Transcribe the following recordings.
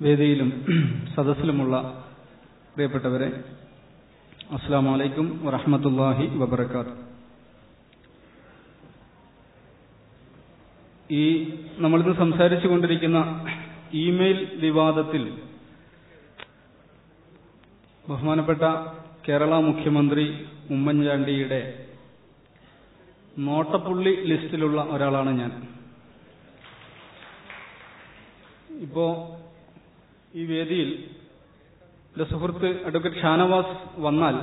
വേദിയിലും സദസ്സിലുമുള്ള പ്രിയപ്പെട്ടവരെ അസ്സാം വലൈക്കും വറഹമത്തല്ലാഹി വബർക്കാത്ത് ഈ നമ്മളിന്ന് സംസാരിച്ചു കൊണ്ടിരിക്കുന്ന ഇമെയിൽ വിവാദത്തിൽ ബഹുമാനപ്പെട്ട കേരള മുഖ്യമന്ത്രി ഉമ്മൻചാണ്ടിയുടെ നോട്ടപ്പുള്ളി ലിസ്റ്റിലുള്ള ഒരാളാണ് ഞാൻ. ഇപ്പോ ഈ വേദിയിൽ എന്റെ സുഹൃത്ത് അഡ്വക്കേറ്റ് ഷാനവാസ് വന്നാൽ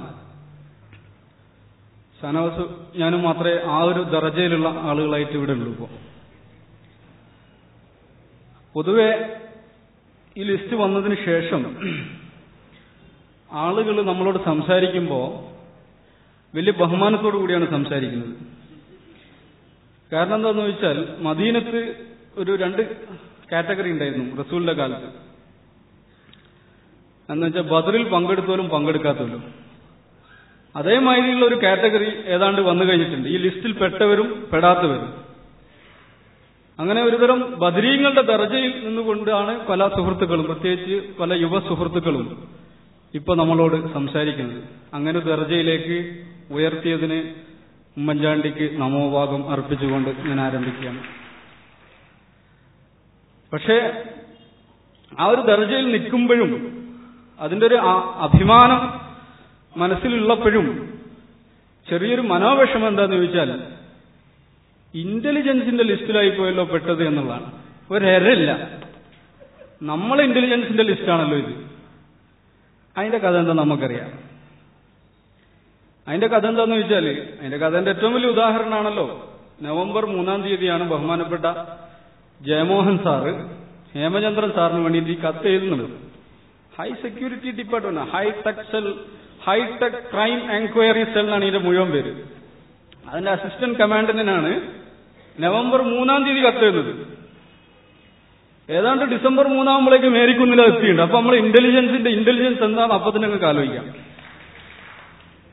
ഷാനവാസ് ഞാനും മാത്രമേ ആ ഒരു ദർജയിലുള്ള ആളുകളായിട്ട് ഇവിടെ ഉള്ളൂ ഇപ്പോൾ പൊതുവെ ഈ ലിസ്റ്റ് വന്നതിന് ശേഷം ആളുകൾ നമ്മളോട് സംസാരിക്കുമ്പോൾ വലിയ ബഹുമാനത്തോടു കൂടിയാണ് സംസാരിക്കുന്നത്. കാരണം എന്താണെന്ന് വെച്ചാൽ മദീനത്ത് ഒരു രണ്ട് കാറ്റഗറി ഉണ്ടായിരുന്നു റസൂലിന്റെ കാലത്ത്. എന്ന് വെച്ചാൽ ബദറിൽ പങ്കെടുത്തവരും പങ്കെടുക്കാത്തവരും. അതേമാതിരിയുള്ള ഒരു കാറ്റഗറി ഏതാണ്ട് വന്നു കഴിഞ്ഞിട്ടുണ്ട്. ഈ ലിസ്റ്റിൽ പെട്ടവരും പെടാത്തവരും. അങ്ങനെ ഒരുതരം ബദരീങ്ങളുടെ ദർജയിൽ നിന്നുകൊണ്ടാണ് പല സുഹൃത്തുക്കളും പ്രത്യേകിച്ച് പല യുവ സുഹൃത്തുക്കളും ഇപ്പൊ നമ്മളോട് സംസാരിക്കുന്നത്. അങ്ങനെ ദർജയിലേക്ക് ഉയർത്തിയതിന് ഉമ്മൻചാണ്ടിക്ക് നമോഭാഗം അർപ്പിച്ചുകൊണ്ട് ഞാൻ ആരംഭിക്കുകയാണ്. പക്ഷേ ആ ഒരു ദർജയിൽ നിൽക്കുമ്പോഴും അതിന്റെ ഒരു അഭിമാനം മനസ്സിലുള്ളപ്പോഴും ചെറിയൊരു മനോവിഷമം എന്താന്ന് ചോദിച്ചാൽ ഇന്റലിജൻസിന്റെ ലിസ്റ്റിലായി പോയല്ലോ പെട്ടത് എന്നുള്ളതാണ്. ഒരരല്ല. നമ്മളെ ഇന്റലിജൻസിന്റെ ലിസ്റ്റാണല്ലോ ഇത്. അതിന്റെ കഥ എന്താ നമുക്കറിയാം. അതിന്റെ കഥ എന്താന്ന് വെച്ചാൽ അതിന്റെ കഥന്റെ ഏറ്റവും വലിയ ഉദാഹരണമാണല്ലോ. നവംബർ മൂന്നാം തീയതിയാണ് ബഹുമാനപ്പെട്ട ജയമോഹൻ സാറ് ഹേമചന്ദ്രൻ സാറിന് വേണ്ടിയിട്ട് ഈ കത്ത് എഴുതുന്നത്. High security department hitech cell hitech crime enquiry cell എന്നാണ് ഇതിന്റെ മുഴുവൻ പേര്. അതിന്റെ അസിസ്റ്റന്റ് കമാൻഡന്റിനാണ് നവംബർ മൂന്നാം തീയതി കത്തുന്നത് ഏതാണ്ട് ഡിസംബർ മൂന്നാകുമ്പോഴേക്ക് മേരിക്കുന്നില്ല എത്തിയുണ്ട് അപ്പൊ നമ്മൾ ഇന്റലിജൻസിന്റെ ഇന്റലിജൻസ് എന്താണ് അപ്പൊ തന്നെ ഞങ്ങൾക്ക് ആലോചിക്കാം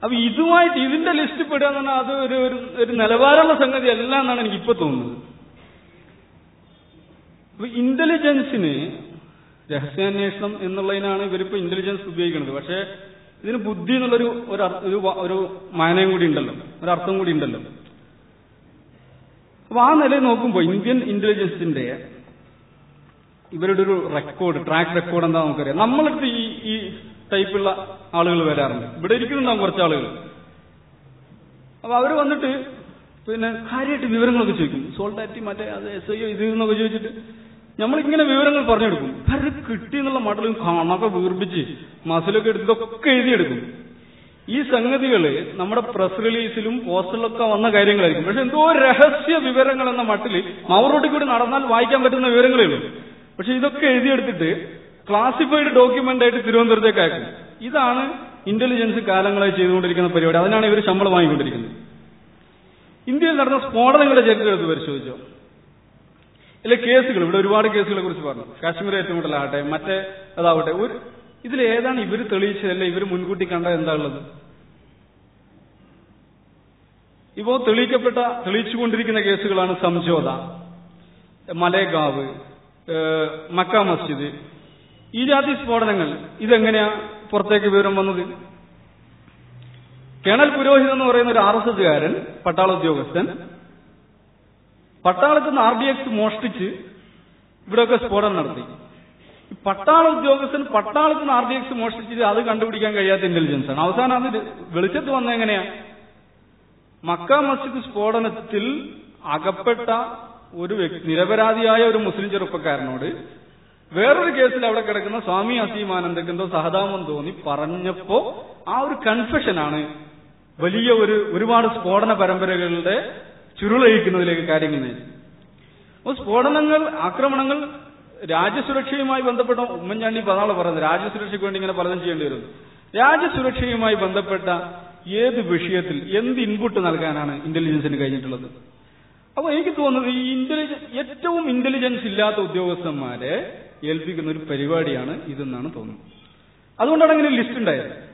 അപ്പൊ ഇതുമായിട്ട് ഇതിന്റെ ലിസ്റ്റ് പെടുക എന്ന് പറഞ്ഞാൽ അത് ഒരു ഒരു നിലവാരമുള്ള സംഗതി അല്ല എന്നാണ് എനിക്ക് ഇപ്പൊ തോന്നുന്നത് ഇന്റലിജൻസിന് രഹസ്യാന്വേഷണം എന്നുള്ളതിനാണ് ഇവരിപ്പോ ഇന്റലിജൻസ് ഉപയോഗിക്കുന്നത്. പക്ഷേ ഇതിന് ബുദ്ധി എന്നുള്ളൊരു ഒരു ഒരു മാനയും കൂടി ഉണ്ടല്ലോ. ഒരു അർത്ഥം കൂടി ഉണ്ടല്ലോ. അപ്പൊ ആ നിലയിൽ നോക്കുമ്പോൾ ഇന്ത്യൻ ഇന്റലിജൻസിന്റെ ഇവരുടെ ഒരു റെക്കോർഡ് ട്രാക്ക് റെക്കോർഡ് എന്താ നമുക്കറിയാം. നമ്മളടുത്ത് ഈ ഈ ടൈപ്പുള്ള ആളുകൾ വരാറുണ്ട്. ഇവിടെ ഇരിക്കുന്നുണ്ടാവും കുറച്ച് ആളുകൾ അപ്പൊ അവർ വന്നിട്ട് പിന്നെ കാര്യമായിട്ട് വിവരങ്ങളൊക്കെ ചോദിക്കും. സോൾട്ടാറ്റി മറ്റേ അത് എസ് ഐ ഇത് എന്നൊക്കെ ചോദിച്ചിട്ട് നമ്മളിങ്ങനെ വിവരങ്ങൾ പറഞ്ഞെടുക്കും. അത് കിട്ടി എന്നുള്ള മടലും കാണൊക്കെ വീർപ്പിച്ച് മസിലൊക്കെ എടുത്തൊക്കെ എഴുതിയെടുക്കും. ഈ സംഗതികൾ നമ്മുടെ പ്രസ് റിലീസിലും പോസ്റ്ററിലൊക്കെ വന്ന കാര്യങ്ങളായിരിക്കും. പക്ഷെ എന്തോ രഹസ്യ വിവരങ്ങൾ എന്ന മട്ടിൽ മൗറോട്ടിൽ കൂടി നടന്നാൽ വായിക്കാൻ പറ്റുന്ന വിവരങ്ങളേ ഉള്ളൂ. പക്ഷെ ഇതൊക്കെ എഴുതിയെടുത്തിട്ട് ക്ലാസിഫൈഡ് ഡോക്യുമെന്റ് ആയിട്ട് തിരുവനന്തപുരത്തേക്ക് അയക്കും. ഇതാണ് ഇന്റലിജൻസ് കാലങ്ങളായി ചെയ്തുകൊണ്ടിരിക്കുന്ന പരിപാടി. അതിനാണ് ഇവർ ശമ്പളം വാങ്ങിക്കൊണ്ടിരിക്കുന്നത്. ഇന്ത്യയിൽ നടന്ന സ്ഫോടനങ്ങളുടെ ചരിത്രം എടുത്ത് പരിശോധിച്ചോ? ഇല്ല കേസുകൾ. ഇവിടെ ഒരുപാട് കേസുകളെ കുറിച്ച് പറഞ്ഞു. കാശ്മീർ ഏറ്റുമുട്ടലാകട്ടെ മറ്റേ അതാവട്ടെ ഒരു ഇതിൽ ഏതാണ് ഇവർ തെളിയിച്ചതല്ല ഇവർ മുൻകൂട്ടി കണ്ട എന്താ ഉള്ളത്? ഇപ്പോ തെളിയിക്കപ്പെട്ട തെളിയിച്ചുകൊണ്ടിരിക്കുന്ന കേസുകളാണ് സംജോത മലേഗാവ് മക്ക മസ്ജിദ്. ഈ ജാതി സ്ഫോടനങ്ങൾ ഇതെങ്ങനെയാ പുറത്തേക്ക് വിവരം വന്നത്? കേണൽ പുരോഹിത് എന്ന് പറയുന്ന ഒരു ആർ എസ് എസ്കാരൻ പട്ടാള ഉദ്യോഗസ്ഥൻ പട്ടാളത്തിൽ നിന്ന് ആർ ഡി എക്സ് മോഷ്ടിച്ച് ഇവിടെയൊക്കെ സ്ഫോടനം നടത്തി. പട്ടാള ഉദ്യോഗസ്ഥൻ പട്ടാളത്തിൽ നിന്ന് ആർ ഡി എക്സ് മോഷ്ടിച്ചിട്ട് അത് കണ്ടുപിടിക്കാൻ കഴിയാത്ത ഇന്റലിജൻസ് ആണ്. അവസാനം അത് വെളിച്ചത്ത് വന്ന എങ്ങനെയാ? മക്ക മസ്ജിദ് സ്ഫോടനത്തിൽ അകപ്പെട്ട ഒരു വ്യക്തി നിരപരാധിയായ ഒരു മുസ്ലിം ചെറുപ്പക്കാരനോട് വേറൊരു കേസിൽ അവിടെ കിടക്കുന്ന സ്വാമി അസീമാനന്ദക്ക് എന്തോ സഹതാപം തോന്നി പറഞ്ഞപ്പോ ആ ഒരു കൺഫെഷനാണ് വലിയ ഒരു ഒരുപാട് സ്ഫോടന പരമ്പരകളുടെ ചുരുളഴിക്കുന്നതിലേക്ക് കാര്യങ്ങൾ നയിച്ചു. അപ്പോൾ സ്ഫോടനങ്ങൾ ആക്രമണങ്ങൾ രാജ്യസുരക്ഷയുമായി ബന്ധപ്പെട്ട ഉമ്മൻചാണ്ടി പതാളെ പറയുന്നത് രാജ്യസുരക്ഷയ്ക്ക് വേണ്ടി ഇങ്ങനെ പലതും ചെയ്യേണ്ടി വരുന്നു. രാജ്യസുരക്ഷയുമായി ബന്ധപ്പെട്ട ഏത് വിഷയത്തിൽ എന്ത് ഇൻപുട്ട് നൽകാനാണ് ഇന്റലിജൻസിന് കഴിഞ്ഞിട്ടുള്ളത്? അപ്പൊ എനിക്ക് തോന്നുന്നത് ഈ ഇന്റലിജൻസ് ഏറ്റവും ഇന്റലിജൻസ് ഇല്ലാത്ത ഉദ്യോഗസ്ഥന്മാരെ ഏൽപ്പിക്കുന്ന ഒരു പരിപാടിയാണ് ഇതെന്നാണ് തോന്നുന്നത്. അതുകൊണ്ടാണ് അങ്ങനെ ലിസ്റ്റ് ഉണ്ടായത്.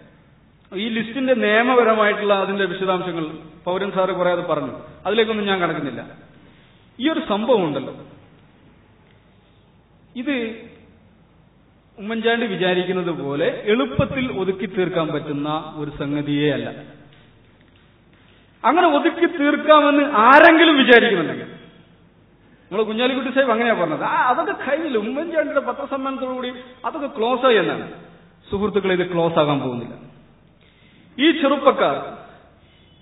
ഈ ലിസ്റ്റിന്റെ നിയമപരമായിട്ടുള്ള അതിന്റെ വിശദാംശങ്ങൾ പൗരൻ സാറ് കുറെ അത് പറഞ്ഞു. അതിലേക്കൊന്നും ഞാൻ കടക്കുന്നില്ല. ഈ ഒരു സംഭവം ഉണ്ടല്ലോ. ഇത് ഉമ്മൻചാണ്ടി വിചാരിക്കുന്നത് പോലെ എളുപ്പത്തിൽ ഒതുക്കി തീർക്കാൻ പറ്റുന്ന ഒരു സംഗതിയേ അല്ല. അങ്ങനെ ഒതുക്കി തീർക്കാമെന്ന് ആരെങ്കിലും വിചാരിക്കുന്നുണ്ടെങ്കിൽ. നമ്മൾ കുഞ്ഞാലിക്കുട്ടി സാഹിബ് അങ്ങനെയാ പറഞ്ഞത്. ആ അതൊക്കെ കഴിഞ്ഞില്ല. ഉമ്മൻചാണ്ടിയുടെ പത്രസമ്മേളനത്തോടുകൂടി അതൊക്കെ ക്ലോസ് ആയി എന്നാണ്. സുഹൃത്തുക്കളെ ഇത് ക്ലോസ് ആകാൻ പോകുന്നില്ല. ഈ ചെറുപ്പക്കാർ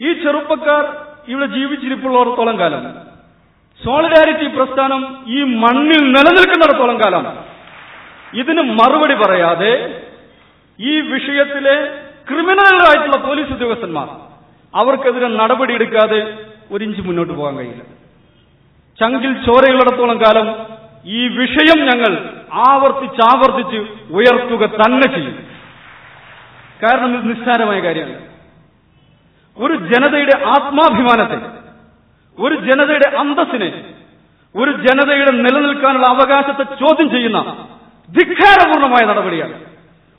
ഈ ചെറുപ്പക്കാർ ഇവിടെ ജീവിച്ചിരിപ്പുള്ളവർത്തോളം കാലം സോളിഡാരിറ്റി പ്രസ്ഥാനം ഈ മണ്ണിൽ നിലനിൽക്കുന്നിടത്തോളം കാലം ഇതിന് മറുപടി പറയാതെ ഈ വിഷയത്തിലെ ക്രിമിനലുകളായിട്ടുള്ള പോലീസ് ഉദ്യോഗസ്ഥന്മാർ അവർക്കെതിരെ നടപടിയെടുക്കാതെ ഒരിഞ്ച് മുന്നോട്ട് പോകാൻ കഴിയില്ല. ചങ്കിൽ ചോരയുള്ളിടത്തോളം കാലം ഈ വിഷയം ഞങ്ങൾ ആവർത്തിച്ചാവർത്തിച്ച് ഉയർത്തുക തന്നെ ചെയ്യും. കാരണം ഇത് നിസ്സാരമായ കാര്യമല്ല ഒരു ജനതയുടെ ആത്മാഭിമാനത്തെ ഒരു ജനതയുടെ അന്തസ്സിനെ ഒരു ജനതയുടെ നിലനിൽക്കാനുള്ള അവകാശത്തെ ചോദ്യം ചെയ്യുന്ന ധിക്കാരപൂർണമായ നടപടിയാണ്.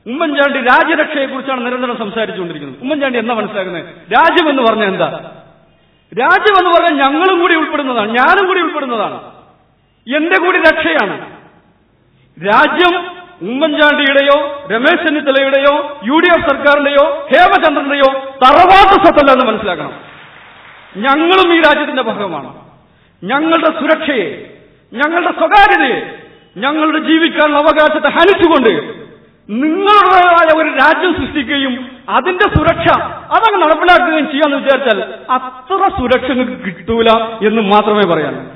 ഉമ്മൻചാണ്ടി രാജ്യരക്ഷയെക്കുറിച്ചാണ് നിരന്തരം സംസാരിച്ചുകൊണ്ടിരിക്കുന്നത്. ഉമ്മൻചാണ്ടി എന്താ മനസ്സിലാക്കുന്നത്? രാജ്യം എന്ന് പറഞ്ഞാൽ എന്താ? രാജ്യം എന്ന് പറഞ്ഞാൽ ഞങ്ങളും കൂടി ഉൾപ്പെടുന്നതാണ് ഞാനും കൂടി ഉൾപ്പെടുന്നതാണ്. എന്റെ കൂടി രക്ഷയാണ്. രാജ്യം ഉമ്മൻചാണ്ടിയുടെയോ രമേശ് ചെന്നിത്തലയുടെയോ യു ഡി എഫ് സർക്കാരിന്റെയോ ഹേമചന്ദ്രന്റെയോ തറവാട്ട് സ്വത്തല്ല എന്ന് മനസ്സിലാക്കണം. ഞങ്ങളും ഈ രാജ്യത്തിന്റെ ഭാഗമാണ്. ഞങ്ങളുടെ സുരക്ഷയെ ഞങ്ങളുടെ സ്വകാര്യതയെ ഞങ്ങളുടെ ജീവിക്കാനുള്ള അവകാശത്തെ ഹനിച്ചുകൊണ്ട് നിങ്ങളുടേതായ ഒരു രാജ്യം സൃഷ്ടിക്കുകയും അതിന്റെ സുരക്ഷ അതങ്ങ് നടപ്പിലാക്കുകയും ചെയ്യാന്ന് വിചാരിച്ചാൽ അത്ര സുരക്ഷ കിട്ടൂല എന്ന് മാത്രമേ പറയാനുള്ളൂ.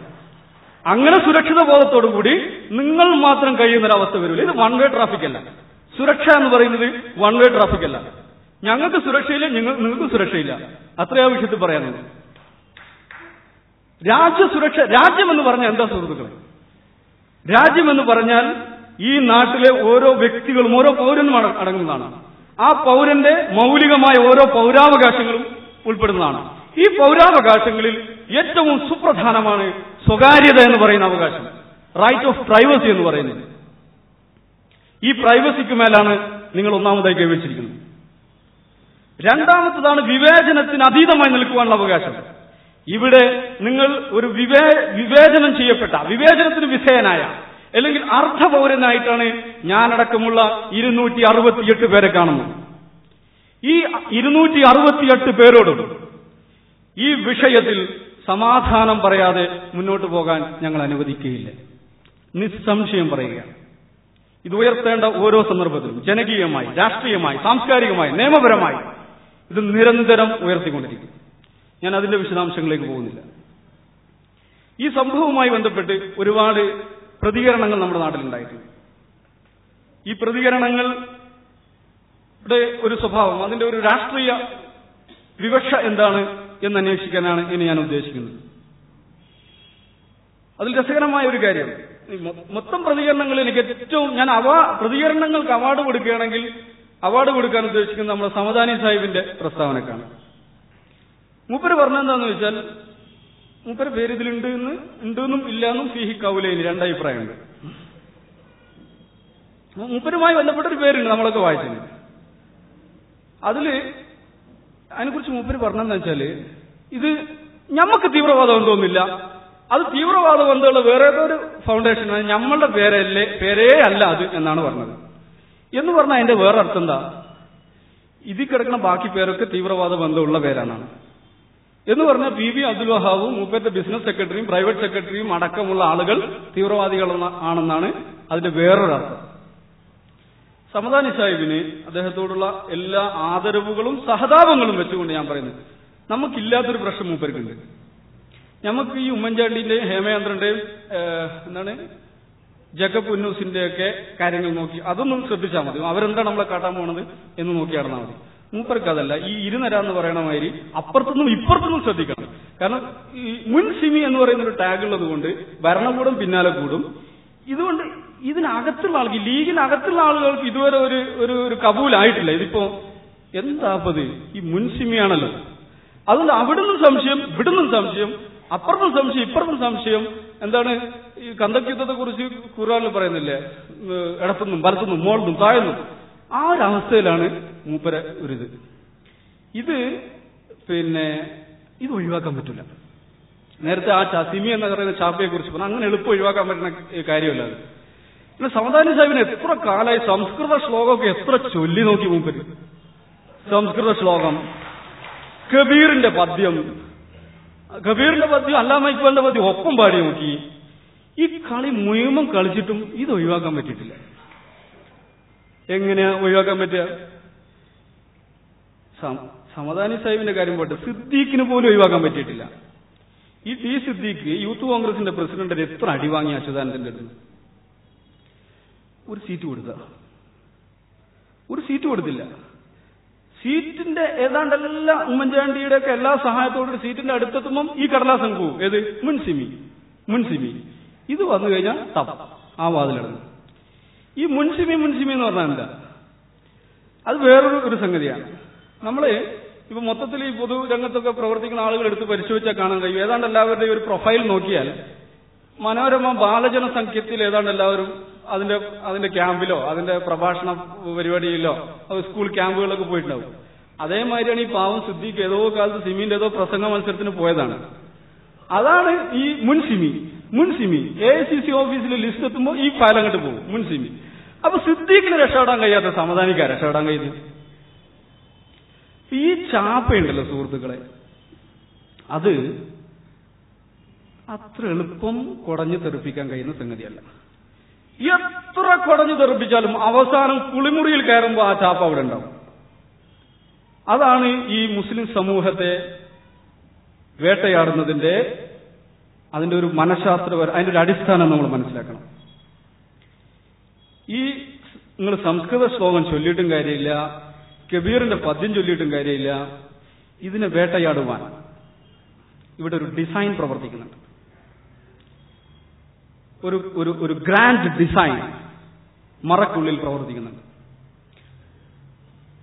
അങ്ങനെ സുരക്ഷിത ബോധത്തോടുകൂടി നിങ്ങൾ മാത്രം കഴിയുന്നൊരവസ്ഥ വരില്ല ഇത് വൺ വേ ട്രാഫിക് അല്ല. സുരക്ഷ എന്ന് പറയുന്നത് വൺ വേ ട്രാഫിക് അല്ല. ഞങ്ങൾക്ക് സുരക്ഷയില്ല നിങ്ങൾ നിങ്ങൾക്ക് സുരക്ഷയില്ല. അത്രയാ വിഷയത്തിൽ പറയാനുള്ളത് രാജ്യസുരക്ഷ രാജ്യം എന്ന് പറഞ്ഞാൽ എന്താ സുഹൃത്തുക്കളെ? രാജ്യം എന്ന് പറഞ്ഞാൽ ഈ നാട്ടിലെ ഓരോ വ്യക്തികളും ഓരോ പൗരനും അടങ്ങുന്നതാണ്. ആ പൗരന്റെ മൗലികമായ ഓരോ പൗരാവകാശങ്ങളും ഉൾപ്പെടുന്നതാണ്. ഈ പൗരാവകാശങ്ങളിൽ ഏറ്റവും സുപ്രധാനമാണ് സ്വകാര്യത എന്ന് പറയുന്ന അവകാശം. റൈറ്റ് ഓഫ് പ്രൈവസി എന്ന് പറയുന്നത്. ഈ പ്രൈവസിക്ക് മേലാണ് നിങ്ങൾ ഒന്നാമതായി കൈവച്ചിരിക്കുന്നത് രണ്ടാമത്തതാണ് വിവേചനത്തിന് അതീതമായി നിൽക്കുവാനുള്ള അവകാശം. ഇവിടെ നിങ്ങൾ ഒരു വിവേ വിവേചനം ചെയ്യപ്പെട്ട വിവേചനത്തിന് വിധേയനായ അല്ലെങ്കിൽ അർദ്ധപൗരനായിട്ടാണ് ഞാനടക്കമുള്ള ഇരുന്നൂറ്റി അറുപത്തിയെട്ട് പേരെ കാണുന്നത്. ഈ ഇരുന്നൂറ്റി അറുപത്തിയെട്ട് പേരോടും ഈ വിഷയത്തിൽ സമാധാനം പറയാതെ മുന്നോട്ട് പോകാൻ ഞങ്ങൾ അനുവദിക്കുകയില്ല. നിസ്സംശയം പറയുക. ഇത് ഉയർത്തേണ്ട ഓരോ സന്ദർഭത്തിലും ജനകീയമായി രാഷ്ട്രീയമായി സാംസ്കാരികമായി നിയമപരമായി. ഇത് നിരന്തരം ഉയർത്തിക്കൊണ്ടിരിക്കും. ഞാൻ അതിന്റെ വിശദാംശങ്ങളിലേക്ക് പോകുന്നില്ല. ഈ സംഭവവുമായി ബന്ധപ്പെട്ട് ഒരുപാട് പ്രതികരണങ്ങൾ നമ്മുടെ നാട്ടിലുണ്ടായിട്ടുണ്ട്. ഈ പ്രതികരണങ്ങളുടെ ഒരു സ്വഭാവം അതിന്റെ ഒരു രാഷ്ട്രീയ വിവക്ഷ എന്താണ് എന്ന് അന്വേഷിക്കാനാണ് ഇനി ഞാൻ ഉദ്ദേശിക്കുന്നത്. അതിൽ രസകരമായ ഒരു കാര്യം മൊത്തം പ്രതികരണങ്ങളിൽ എനിക്ക് ഏറ്റവും ഞാൻ അവ പ്രതികരണങ്ങൾക്ക് അവാർഡ് കൊടുക്കുകയാണെങ്കിൽ അവാർഡ് കൊടുക്കാൻ ഉദ്ദേശിക്കുന്നത് നമ്മുടെ സമദാനി സാഹിബിന്റെ പ്രസ്താവനക്കാണ്. മൂപ്പര് പറഞ്ഞെന്താന്ന് വെച്ചാൽ മൂപ്പര് പേര് ഇതിലുണ്ട് എന്ന് ഉണ്ടെന്നും ഇല്ലാന്നും ഫിഹി കൗലയിന് രണ്ടഭിപ്രായമുണ്ട് മൂപ്പരുമായി ബന്ധപ്പെട്ട ഒരു പേരുണ്ട് നമ്മളൊക്കെ വായിച്ചത്. അതിൽ അതിനെക്കുറിച്ച് മൂപ്പര് പറഞ്ഞെന്ന് വെച്ചാൽ ഇത് ഞമ്മക്ക് തീവ്രവാദം എന്തോന്നില്ല അത് തീവ്രവാദ ബന്ധമുള്ള വേറെ ഒരു ഫൗണ്ടേഷൻ ഞമ്മളുടെ പേരല്ലേ പേരേ അല്ല അത് എന്നാണ് പറഞ്ഞത്. എന്ന് പറഞ്ഞാൽ അതിന്റെ വേറെ അർത്ഥം എന്താ? ഇതിൽ കിടക്കുന്ന ബാക്കി പേരൊക്കെ തീവ്രവാദ ബന്ധമുള്ള പേരാണ്. എന്ന് പറഞ്ഞാൽ ബി വി അബ്ദുൽ വഹാബും മൂപ്പത്തെ ബിസിനസ് സെക്രട്ടറിയും പ്രൈവറ്റ് സെക്രട്ടറിയും അടക്കമുള്ള ആളുകൾ തീവ്രവാദികൾ ആണെന്നാണ് അതിന്റെ വേറൊരു അർത്ഥം സമദാനി സാഹിബിന് അദ്ദേഹത്തോടുള്ള എല്ലാ ആദരവുകളും സഹതാപങ്ങളും വെച്ചുകൊണ്ട് ഞാൻ പറയുന്നത്. നമുക്കില്ലാത്തൊരു പ്രശ്നം മൂപ്പർക്കുണ്ട്. നമുക്ക് ഈ ഉമ്മൻചാണ്ടിന്റെയും ഹേമചന്ദ്രന്റെയും എന്താണ് ജക്കബ് ഉന്നൂസിന്റെ ഒക്കെ കാര്യങ്ങൾ നോക്കി. അതൊന്നും ശ്രദ്ധിച്ചാൽ മതി. അവരെന്താ നമ്മളെ കാട്ടാൻ പോണത് എന്ന് നോക്കി നടന്നാൽ മതി. മൂപ്പർക്ക് അതല്ല. ഈ ഇരുനര എന്ന് പറയണ മാതിരി അപ്പുറത്തുനിന്നും ഇപ്പുറത്തുനിന്നും ശ്രദ്ധിക്കണം. കാരണം ഈ മുൻ സിമി എന്ന് പറയുന്ന ഒരു ടാഗ് ഉള്ളത് കൊണ്ട് ഭരണകൂടം പിന്നാലെ കൂടും. ഇതുകൊണ്ട് ഇതിനകത്തുള്ള ആൾക്ക് ലീഗിനകത്തുള്ള ആളുകൾക്ക് ഇതുവരെ ഒരു ഒരു ഒരു കബൂലായിട്ടില്ല. ഇതിപ്പോ എന്താപ്പത്? ഈ മുൻസിമിയാണല്ലോ അതുകൊണ്ട് അവിടുന്ന് സംശയം ഇവിടുന്നും സംശയം. അപ്പുറത്തും സംശയം ഇപ്പുറത്തും സംശയം. എന്താണ് ഈ കന്തക്യുദ്ധത്തെ കുറിച്ച് ഖുറാനിൽ പറയുന്നില്ലേ? ഇടത്തുനിന്നും വലത്തുനിന്നും മോളിന്നും താഴ്ന്നും. ആ ഒരു അവസ്ഥയിലാണ് മൂപ്പര ഒരിത് ഇത്. പിന്നെ ഇത് ഒഴിവാക്കാൻ പറ്റില്ല നേരത്തെ ആ സിമി എന്ന് പറയുന്ന ചാപ്പയെ കുറിച്ച് പറഞ്ഞു അങ്ങനെ എളുപ്പം ഒഴിവാക്കാൻ പറ്റുന്ന കാര്യമല്ല അത്. പിന്നെ സമതാനി സാഹിബിന് എത്ര കാലമായി സംസ്കൃത ശ്ലോകമൊക്കെ എത്ര ചൊല്ലി നോക്കി മൂപ്പര്. സംസ്കൃത ശ്ലോകം. കബീറിന്റെ പദ്യം. കബീറിന്റെ പദ്യം അല്ലാമ ഇക്ബാലിന്റെ പദ്യം ഒപ്പം പാടി നോക്കി. ഈ കളി മുഴുവൻ കളിച്ചിട്ടും ഇത് ഒഴിവാക്കാൻ പറ്റിയിട്ടില്ല. എങ്ങനെയാ ഒഴിവാക്കാൻ പറ്റുക? സമദാനി സാഹിബിന്റെ കാര്യം പോട്ടെ. സിദ്ദീഖിന് പോലും ഒഴിവാക്കാൻ പറ്റിയിട്ടില്ല. ഈ ടി സിദ്ദീഖ് യൂത്ത് കോൺഗ്രസിന്റെ പ്രസിഡന്റിന് എത്ര അടി വാങ്ങി അച്യുതാനന്ദന്റെ അടുത്ത്? ഒരു സീറ്റ് കൊടുത്ത. ഒരു സീറ്റ് കൊടുത്തില്ല. സീറ്റിന്റെ ഏതാണ്ടെല്ലാം ഉമ്മൻചാണ്ടിയുടെ ഒക്കെ എല്ലാ സഹായത്തോടും സീറ്റിന്റെ അടുത്തെത്തുമ്പം ഈ കടലാസം പോവും ഏത്? മുൻസിമി. മുൻസിമി. ഇത് വന്നു കഴിഞ്ഞാൽ തപ. ആ വാതിലടങ്ങും ഈ മുൻസിമി മുൻസിമി എന്ന് പറഞ്ഞാൽ എന്താ? അത് വേറൊരു ഒരു സംഗതിയാണ്. നമ്മൾ ഇപ്പൊ മൊത്തത്തിൽ ഈ പൊതുരംഗത്തൊക്കെ പ്രവർത്തിക്കുന്ന ആളുകൾ എടുത്ത് പരിശോധിച്ചാൽ കാണാൻ കഴിയും. ഏതാണ്ട് എല്ലാവരുടെയും ഒരു പ്രൊഫൈൽ നോക്കിയാൽ മനോരമ ബാലജന സംഖ്യത്തിൽ ഏതാണ്ട് എല്ലാവരും അതിന്റെ അതിന്റെ ക്യാമ്പിലോ അതിന്റെ പ്രഭാഷണ പരിപാടിയിലോ സ്കൂൾ ക്യാമ്പുകളിലൊക്കെ പോയിട്ടുണ്ടാവും. അതേമാതിരിയാണ് ഈ പാവം സിദ്ദീഖ് ഏതോ കാലത്ത് സിമിന്റെ ഏതോ പ്രസംഗ മത്സരത്തിന് പോയതാണ്. അതാണ് ഈ മുൻ സിമി. മുൻ സിമി എ സി സി ഓഫീസിൽ ലിസ്റ്റ് എത്തുമ്പോൾ ഈ ഫയൽ അങ്ങോട്ട് പോകും മുൻ സിമി. അപ്പൊ സിദ്ദീഖിന് രക്ഷപ്പെടാൻ കഴിയാത്ത സമാധാനിക്കാ രക്ഷപ്പെടാൻ കഴിയുന്നത്? ഈ ചാപ്പയുണ്ടല്ലോ സുഹൃത്തുക്കളെ. അത് അത്ര എളുപ്പം കുടഞ്ഞു തെറിപ്പിക്കാൻ കഴിയുന്ന സംഗതിയല്ല. എത്ര കുടഞ്ഞു തെറിപ്പിച്ചാലും അവസാനം കുളിമുറിയിൽ കയറുമ്പോൾ ആ ചാപ്പ അവിടെ ഉണ്ടാവും. അതാണ് ഈ മുസ്ലിം സമൂഹത്തെ വേട്ടയാടുന്നതിന്റെ അതിന്റെ ഒരു മനഃശാസ്ത്രപര അതിന്റെ ഒരു അടിസ്ഥാനം നമ്മൾ മനസ്സിലാക്കണം. ഈ നിങ്ങൾ സംസ്കൃത ശ്ലോകം ചൊല്ലിയിട്ടും കാര്യമില്ല കബീറിന്റെ പദ്യം ചൊല്ലിയിട്ടും കാര്യമില്ല ഇതിനെ വേട്ടയാടുവാൻ ഇവിടെ ഒരു ഡിസൈൻ പ്രവർത്തിക്കുന്നുണ്ട്. ഒരു ഒരു ഒരു ഗ്രാൻഡ് ഡിസൈൻ മറക്കുള്ളിൽ പ്രവർത്തിക്കുന്നുണ്ട്.